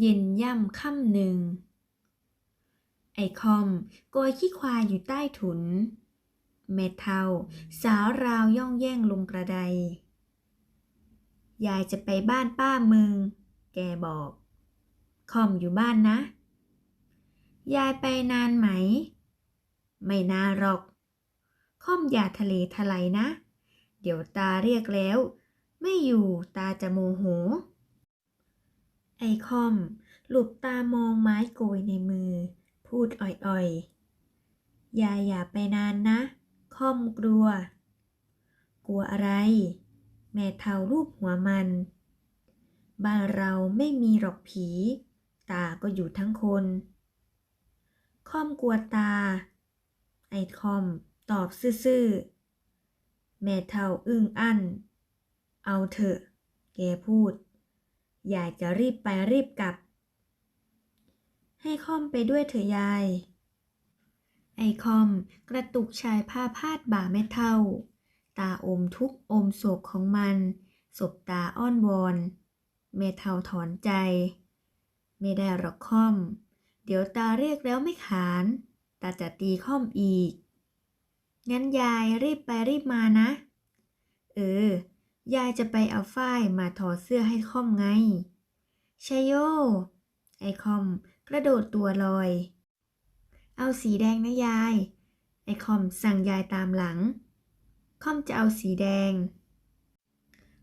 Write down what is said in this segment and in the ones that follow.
เย็นย่ำค่ำหนึ่ง ไอคอมโกยขี้ควายอยู่ใต้ถุนแม่เทาสาวราวย่องแย่งลงกระได ยายจะไปบ้านป้ามึง แกบอก คอมอยู่บ้านนะ ยายไปนานไหม ไม่นานหรอก คอมอย่าทะเลทลายนะ เดี๋ยวตาเรียกแล้ว ไม่อยู่ตาจะโมโห ไอคอม หลุบตามองไม้โกยในมือ พูดอ่อยๆยายอย่าไปนานนะ คอมกลัว กลัวอะไร แม่เทารูปหัวมัน บ้านเราไม่มีหรอกผี ตาก็อยู่ทั้งคน คอมกลัวตา ไอคอมตอบซื่อๆ แม่เทาอึ้งอั้น เอาเถอะ แกพูด ยายจะรีบไปรีบกลับ ให้คอมไปด้วยเถอะยาย ไอคอมกระตุกชายผ้าพาดบ่าแม่เท่า ตาอมทุกอมโศกของมันสบตาอ้อนวอนแม่เท่าถอนใจ ไม่ได้หรอกคอม เดี๋ยวตาเรียกแล้วไม่ขาน ตาจะตีคอมอีก งั้นยายรีบไปรีบมานะ เออ ยายจะไปเอาฝ้ายมาถอดเสื้อให้คอมไงชยโย ไอคอม กระโดดตัวลอย เอาสีแดงนะยาย ไอคอมสั่งยายตามหลัง คอมจะเอาสีแดง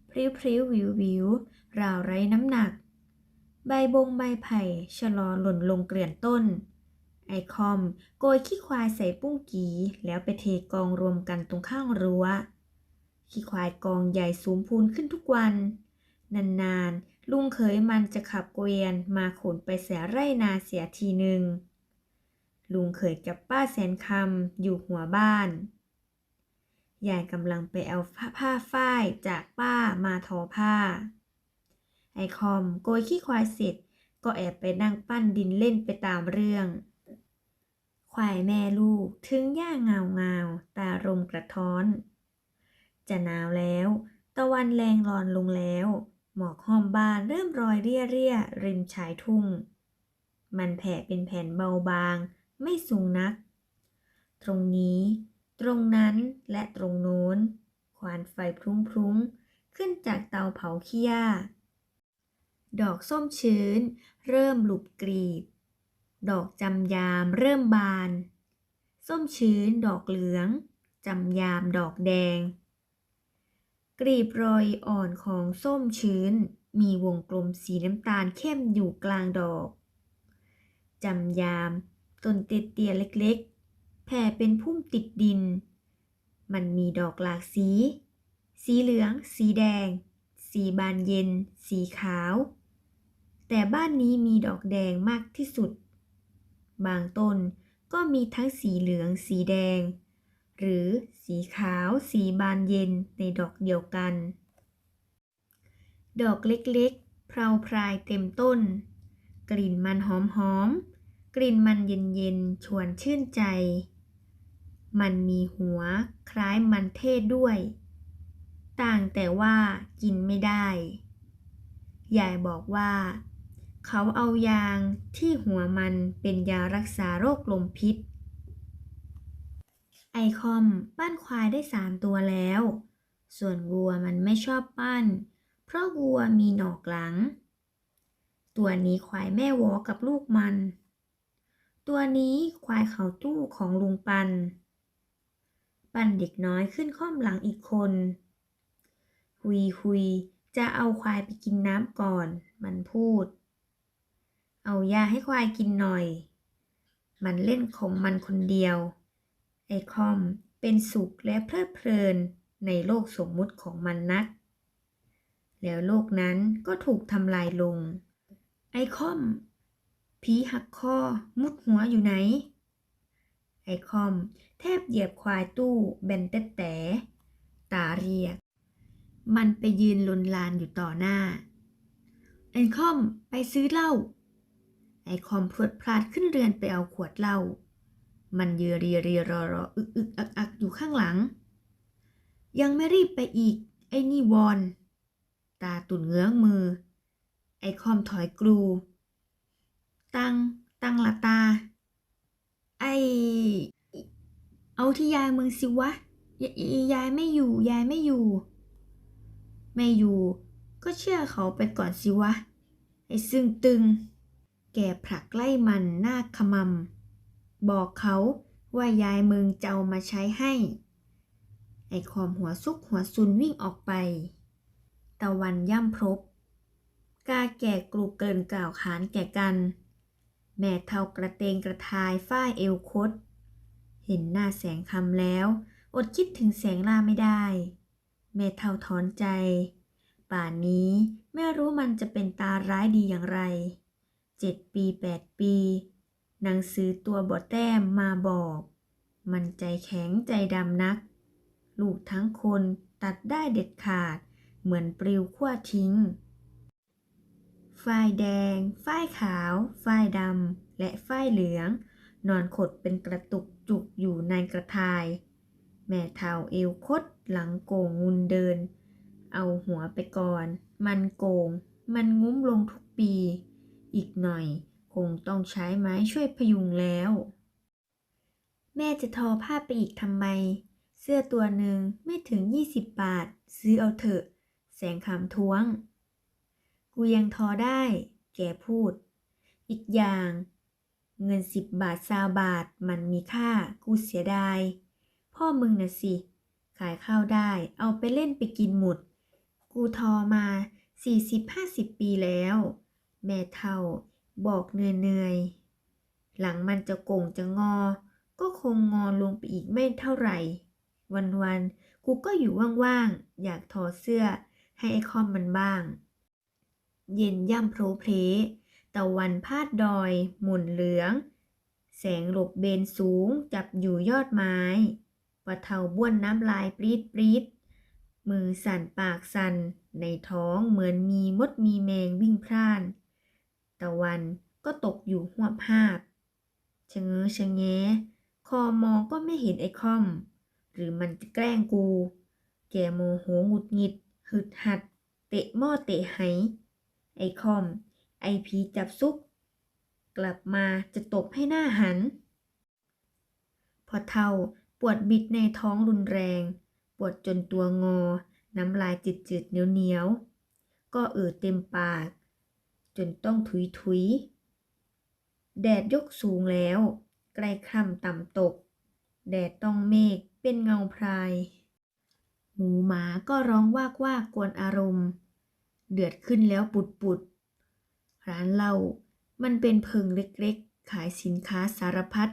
พริ้วพริ้ววิววิวราวไร้น้ำหนัก ใบบงใบไผ่ชะลอหล่นลงเกลื่อนต้น ไอคอม โกยขี้ควายใส่ปุ้งกีแล้วไปเทกองรวมกันตรงข้างรั้ว ขี้ควายกองใหญ่สูงพูนขึ้นทุกวัน นานๆ ลุงเขยมันจะขับเกวียนมาขนไปเสียไร่นาเสียทีหนึ่ง ลุงเขยกับป้าแสนคำอยู่หัวบ้าน ยายกำลังไปเอาผ้าฝ้ายจากป้ามาทอผ้า ไอคอมโกยขี้ควายเสร็จก็แอบไปนั่งปั้นดินเล่นไปตามเรื่อง ควายแม่ลูกถึงย่าเงาเงาตารมกระท้อน จะหนาวแล้ว ตะวันแรงรอนลงแล้ว หมอกห้อมบ้านเริ่มรอยเรี่ยเรี่ยริมชายทุ่ง มันแผ่เป็นแผ่นเบาบาง ไม่สูงนัก ตรงนี้ ตรงนั้นและตรงโน้น ควานไฟพรุ้งๆขึ้นจากเตาเผาขี้ยาดอกส้มชื้น เริ่มหลุบกรีบ ดอกจำยามเริ่มบาน ส้มชื้นดอกเหลือง จำยามดอกแดง กรีบรอยอ่อนของส้มชื้น มีวงกลมสีน้ำตาลเข้มอยู่กลางดอก จำยามต้นเตี้ยๆเล็กๆ แผ่เป็นพุ่มติดดิน มันมีดอกหลากสี สีเหลือง สีแดง สีบานเย็น สีขาว แต่บ้านนี้มีดอกแดงมากที่สุด บางต้นก็มีทั้งสีเหลือง สีแดง หรือสีขาวสีบานเย็นในดอกเดียวกัน ดอกเล็กๆ เพราพรายเต็มต้น กลิ่นมันหอมๆ กลิ่นมันเย็นๆ ชวนชื่นใจ มันมีหัวคล้ายมันเทศด้วย ต่างแต่ว่ากินไม่ได้ ยายบอกว่า เขาเอายางที่หัวมันเป็นยารักษาโรคลมพิษ ไอคอมปั้นควายได้สามตัวแล้ว ส่วนวัวมันไม่ชอบปั้น เพราะวัวมีหนอกหลัง ตัวนี้ควายแม่วอกับลูกมัน ตัวนี้ควายเขาตู้ของลุงปัน ปั้นเด็กน้อยขึ้นค่อมหลังอีกคน หุยหุยจะเอาควายไปกินน้ำก่อน มันพูด เอายาให้ควายกินหน่อย มันเล่นของมันคนเดียว ไอคอมเป็นสุขและเพลิดเพลินในโลกสมมุติของมันนัก แล้วโลกนั้นก็ถูกทำลายลง ไอคอมผีหักคอมุดหัวอยู่ไหน ไอคอมแทบเหยียบควายตู้แบนแต่แต่ตาเรียก มันไปยืนลนลานอยู่ต่อหน้า ไอคอมไปซื้อเหล้าไอคอมพรวดพลาดขึ้นเรือนไปเอาขวดเหล้า มันเยือเรียเรียรอรออึกอึกอักอักอยู่ข้างหลัง ยังไม่รีบไปอีก ไอ้นี่วอน ตาตุ่นเงื้องมือ ไอคอมถอยกลู ตัง ตังละตา ไอ เอาที่ยายมึงสิวะยยยายไม่อยู่ ยายไม่อยู่ ไม่อยู่ ก็เชื่อเขาไปก่อนสิวะ ไอ้ซึ่งตึง แกผลักไล่มันหน้าขมำ บอกเขาว่ายายมึงจะเอามาใช้ให้ ไอ้คอมหัวซุกหัวซุนวิ่งออกไป ตะวันย่ำพรบกาแก่กลูกเกินกล่าวขานแก่กัน แม่เท่ากระเตงกระทายฝ้ายเอวคด เห็นหน้าแสงคำแล้ว อดคิดถึงแสงล่าไม่ได้ แม่เท่าถอนใจ ป่านนี้ไม่รู้มันจะเป็นตาร้ายดีอย่างไร เจ็ดปีแปดปี หนังสือตัวบอแต้มมาบอก มันใจแข็งใจดำนัก ลูกทั้งคนตัดได้เด็ดขาด เหมือนปลิวขั้วทิ้ง ฝ้ายแดง ฝ้ายขาว ฝ้ายดำ และฝ้ายเหลือง นอนขดเป็นกระตุกจุกอยู่ในกระทาย แม่เท่าเอวคดหลังโกงงุนเดิน เอาหัวไปก่อน มันโกง มันงุ้มลงทุกปี อีกหน่อย งต้องใช้ไม้ช่วยพยุงแล้ว แม่จะทอผ้าไปอีกทำไม เสื้อตัวหนึ่งไม่ถึง 20 บาท ซื้อเอาเถอะ แสงคำท้วง กูยังทอได้ แกพูด อีกอย่าง เงินสิบบาทซาบาทมันมีค่า กูเสียดาย พ่อมึงน่ะสิ ขายข้าวได้ เอาไปเล่นไปกินหมด กูทอมา 40-50 ปีแล้ว แม่เท่า บอกเหนื่อยๆ หลังมันจะโก่งจะงอ ก็คงงอลงไปอีกไม่เท่าไหร่ วันๆ กูก็อยู่ว่างๆ อยากทอดเสื้อให้ไอ้คอมมันบ้าง เย็นย่ำโพรเพลตะวันพาดดอย หมุนเหลือง แสงหลบเบนสูงจับอยู่ยอดไม้ปะเทาบ้วนน้ำลายปรีดปรีดมือสั่นปากสั่นในท้องเหมือนมีมดมีแมงวิ่งพล่าน ตะวันก็ตกอยู่หัวภาพชะเง้อชะแงะคอมองก็ไม่เห็นไอ้คอม หรือมันจะแกล้งกู แกโมโหหงุดหงิด หึดหัด เตะหม้อเตะไหไอ้คอม ไอ้ผีจับซุก กลับมาจะตบให้หน้าหัน พอเท่าปวดบิดในท้องรุนแรง ปวดจนตัวงอ น้ำลายจืดจืดเหนียวเหนียวๆก็เอ่อเต็มปาก จนต้องถุยถุย แดดยกสูงแล้วใกล้ค่ำต่ำตก แดดต้องเมฆเป็นเงาพราย หมูหมาก็ร้องวากว่ากกวนอารมณ์ เดือดขึ้นแล้วปุดปุด ร้านเหล้ามันเป็นเพิงเล็กๆ ขายสินค้าสารพัด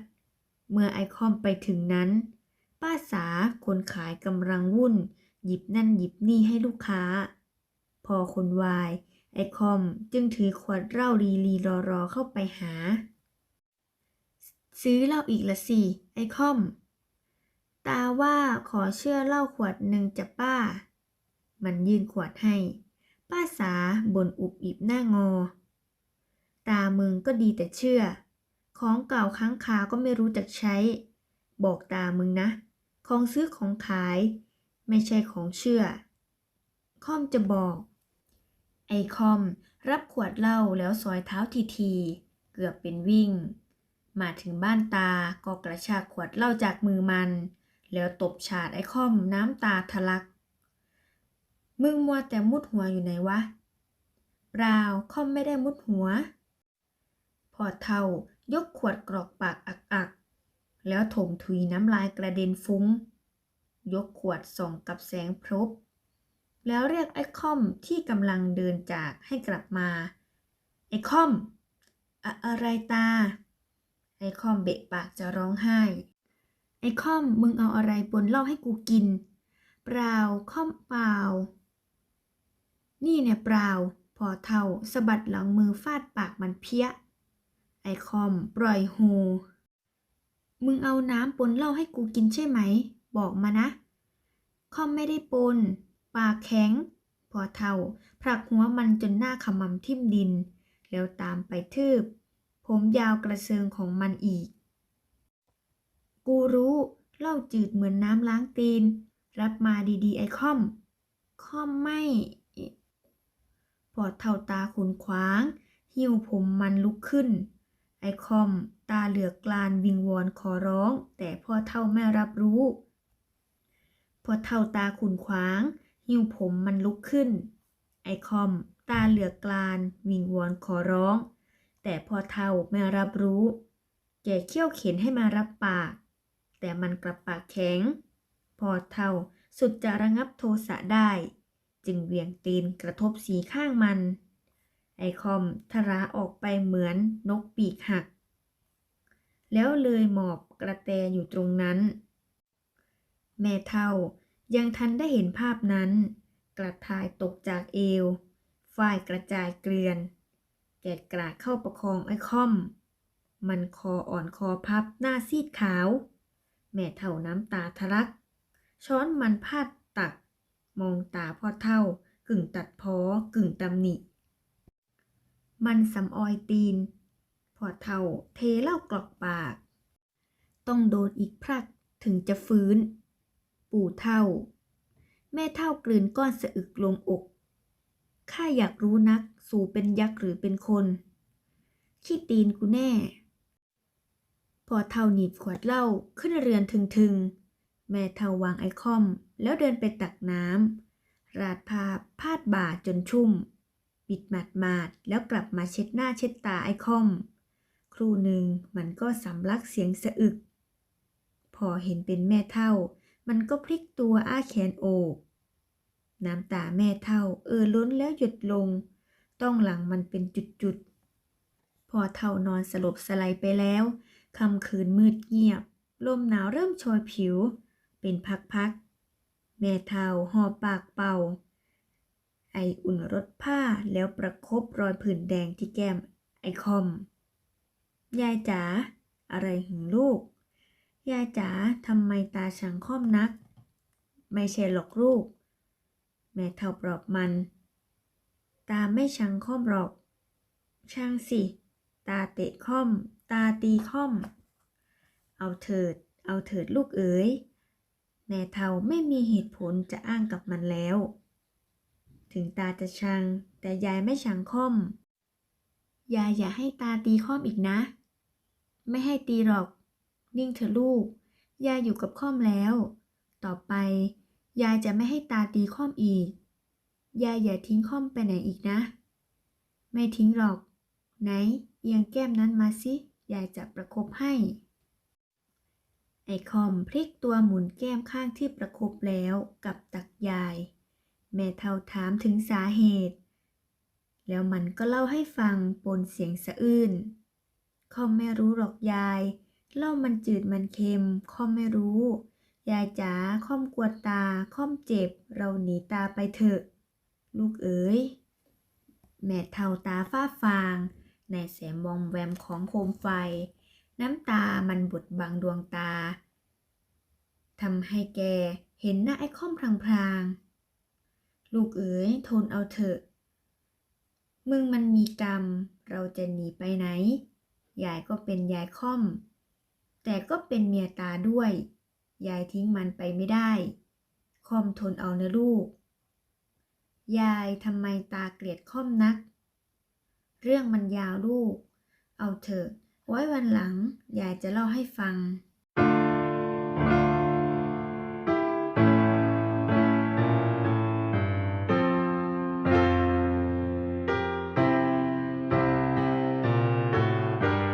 เมื่อไอคอมไปถึงนั้น ป้าสาคนขายกำลังวุ่น หยิบนั่นหยิบนี่ให้ลูกค้า พอคนวาย ไอคอมจึงถือขวดเหล้าลีลีรอรอเข้าไปหา ซื้อเหล้าอีกละสิ ไอคอม ตาว่าขอเชื่อเหล้าขวดหนึ่งจะป้า มันยื่นขวดให้ ป้าสาบ่นอุบอิบหน้างอ ตามึงก็ดีแต่เชื่อ ของเก่าค้างคาก็ไม่รู้จักใช้ บอกตามึงนะ ของซื้อของขาย ไม่ใช่ของเชื่อคอมจะบอก ไอคอม รับขวดเหล้าแล้วซอยเท้าทีทีๆเกือบเป็นวิ่ง มาถึงบ้านตาก็กระชากขวดเหล้าจากมือมัน แล้วตบฉาดไอคอมน้ำตาทะลัก มึงมัวแต่มุดหัวอยู่ไหนวะเปล่าคอมไม่ได้มุดหัว พอเท่ายกขวดกรอกปากอักๆแล้วถมถุยน้ำลายกระเด็นฟุ้ง ยกขวดส่องกับแสงพรบ แล้วเรียกไอคอมที่กำลังเดินจากให้กลับมา ไอคอมอะอะไรตา ไอคอมเบะปากจะร้องไห้ ไอคอมมึงเอาอะไรปนเหล้าให้กูกิน เปล่าคอมเปล่า นี่เนี่ยเปล่า พอเท่าสะบัดหลังมือฟาดปากมันเพี้ย ไอคอมปล่อยโฮมึงเอาน้ำปนเหล้าให้กูกินใช่ไหม บอกมานะ คอมไม่ได้ปน ปากแข็ง พอเท่าผลักหัวมันจนหน้าขมำทิ่มดิน แล้วตามไปทืบ ผมยาวกระเซิงของมันอีก กูรู้เหล้าจืดเหมือนน้ำล้างตีน รับมาดีๆ ไอคอมคอมไม่ พอเท่าตาขุนขวาง หิ้วผมมันลุกขึ้น ไอคอมตาเหลือกลานวิงวอนขอร้อง แต่พ่อเท่าไม่รับรู้พ่อเท่าตาขุนขวาง หิ้วผมมันลุกขึ้น ไอคอม ตาเหลือกลาน วิงวอนขอร้อง แต่พอเท่าไม่รับรู้ แกเขี้ยวเข็นให้มารับปาก แต่มันกลับปากแข็ง พอเท่าสุดจะระงับโทสะได้ จึงเวียงตีนกระทบสีข้างมัน ไอคอมทราออกไปเหมือนนกปีกหัก แล้วเลยหมอบกระแตอยู่ตรงนั้น แม่เท่า ยังทันได้เห็นภาพนั้น กระทายตกจากเอว ฝ้ายกระจายเกลือนแกดกราดเข้าประคองไอ้คอม มันคออ่อนคอพับหน้าซีดขาว แม่เท่าน้ำตาทะลัก ช้อนมันพาดตัก มองตาพ่อเท่ากึ่งตัดพ้อกึ่งตำหนิ มันสำออยตีนพ่อเท่าเทเหล้ากรอกปาก ต้องโดนอีกพรักถึงจะฟื้น ปู่เท่า แม่เท่ากลืนก้อนสะอึกลงอก ข้าอยากรู้นักสู่เป็นยักษ์หรือเป็นคน ขี้ตีนกูแน่ พอเท่าหนีบขวดเหล้าขึ้นเรือนถึงๆ แม่เท่าวางไอคอม แล้วเดินไปตักน้ำ ราดผ้าพาดบ่าจนชุ่ม ปิดหมาดมาดแล้วกลับมาเช็ดหน้าเช็ดตาไอคอม ครู่หนึ่งมันก็สำลักเสียงสะอึก พอเห็นเป็นแม่เท่า มันก็พลิกตัวอ้าแขนโอบ น้ำตาแม่เท่า เออล้นแล้วหยุดลง ต้องหลังมันเป็นจุดๆ พอเท่านอนสลบสไลด์ไปแล้วคำคืนมืดเงียบ ลมหนาวเริ่มโชยผิว เป็นพักๆ แม่เท่าหอบปากเป่า ไออุ่นรถผ้าแล้วประคบรอยผื่นแดงที่แก้มไอคอม ยายจ๋าอะไรหึงลูก ยายจ๋าทำไมตาช่างค่อมนัก ไม่ใช่หรอกลูก แม่เท่าปลอบมัน ตาไม่ชังค่อมหรอก ช่างสิ ตาเตะค่อม ตาตีค่อม เอาเถิด เอาเถิดลูกเอ๋ย แม่เท่าไม่มีเหตุผลจะอ้างกับมันแล้ว ถึงตาจะชัง แต่ยายไม่ชังค่อม ยายอย่าให้ตาตีค่อมอีกนะ ไม่ให้ตีหรอก นิ่งเถอะลูก ยายอยู่กับค่อมแล้ว ต่อไป ยายจะไม่ให้ตาตีค่อมอีก ยายอย่าทิ้งค่อมไปไหนอีกนะ ไม่ทิ้งหรอก ไหนเอียงแก้มนั้นมาสิ ยายจะประคบให้ ไอคอมพลิกตัวหมุนแก้มข้างที่ประคบแล้วกับตักยาย แม่เท่าถามถึงสาเหตุ แล้วมันก็เล่าให้ฟังปนเสียงสะอื้นคอมไม่รู้หรอกยาย เล่ามันจืดมันเค็มคอมไม่รู้ ยายจ๋าคอมกลัวตาคอมเจ็บ เราหนีตาไปเถอะ ลูกเอ๋ย แม่เท่าตาฝ้าฟางในแสงวอมแวมของโคมไฟ น้ำตามันบดบังดวงตาทำให้แกเห็นหน้าไอ้ค่อมพลางๆ ลูกเอ๋ยทนเอาเถอะ มึงมันมีกรรม เราจะหนีไปไหน ยายก็เป็นยายค่อม แต่ก็เป็นเมียตาด้วย ยายทิ้งมันไปไม่ได้ คอมทนเอานะลูก ยายทำไมตาเกลียดคอมนัก เรื่องมันยาวลูก เอาเถอะ ไว้วันหลัง ยายจะเล่าให้ฟัง